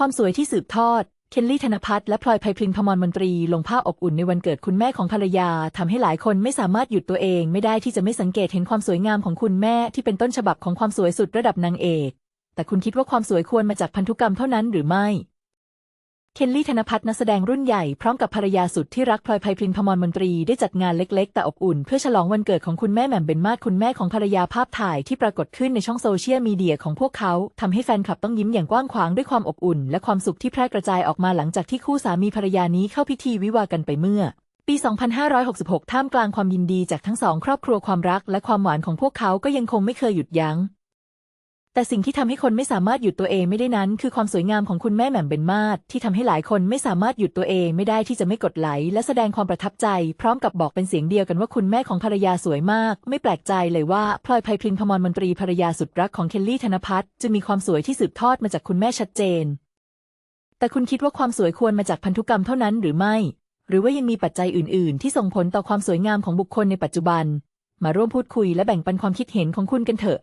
ความสวยที่สืบทอด เคนลี่ธนพัฒน์และพลอยไพพลินพมรมนตรีลงภาพอบอุ่นในวันเกิดคุณแม่ของภรรยาทำให้หลายคนไม่สามารถหยุดตัวเองไม่ได้ที่จะไม่สังเกตเห็นความสวยงามของคุณแม่ที่เป็นต้นฉบับของความสวยสุดระดับนางเอก แต่คุณคิดว่าความสวยควรมาจากพันธุกรรมเท่านั้นหรือไม่ เคนลี่ธนพัฒน์นักแสดงรุ่นใหญ่พร้อมกับภรรยาสุดที่รักพลอยไพพลินพมรมนตรีได้จัดงานเล็ก ๆ แต่อบอุ่น เพื่อฉลองวันเกิดของคุณแม่แหม่มเบนมาศคุณแม่ของภรรยาภาพถ่ายที่ปรากฏขึ้นในช่องโซเชียลมีเดียของพวกเขาทำให้แฟนคลับต้องยิ้มอย่างกว้างขวางด้วยความอบอุ่น และความสุขที่แพร่กระจายออกมาหลังจากที่คู่สามีภรรยานี้เข้าพิธีวิวากันไปเมื่อ ปี 2566 ท่ามกลางความยินดีจากทั้งสองครอบครัวความรักและความหวานของพวกเขาก็ยังคงไม่เคยหยุดยัง้ง แต่สิ่งที่ทำให้คนไม่สามารถหยุดตัวเองไม่ได้นั้น คือความสวยงามของคุณแม่แหม่มเบนมาศที่ทำให้หลายคนไม่สามารถหยุดตัวเองไม่ได้ที่จะไม่กดไลค์และแสดงความประทับใจ พร้อมกับบอกเป็นเสียงเดียวกันว่าคุณแม่ของภรรยาสวยมาก ไม่แปลกใจเลยว่าพลอยไพพลินพมรมนตรีภรรยาสุดรักของเคนลี่ธนพัฒน์จะมีความสวยที่สืบทอดมาจากคุณแม่ชัดเจน แต่คุณคิดว่าความสวยควรมาจากพันธุกรรมเท่านั้นหรือไม่ หรือว่ายังมีปัจจัยอื่น ๆ ที่ส่งผลต่อความสวยงามของบุคคลในปัจจุบัน มาร่วมพูดคุยและแบ่งปันความคิดเห็นของคุณกันเถอะ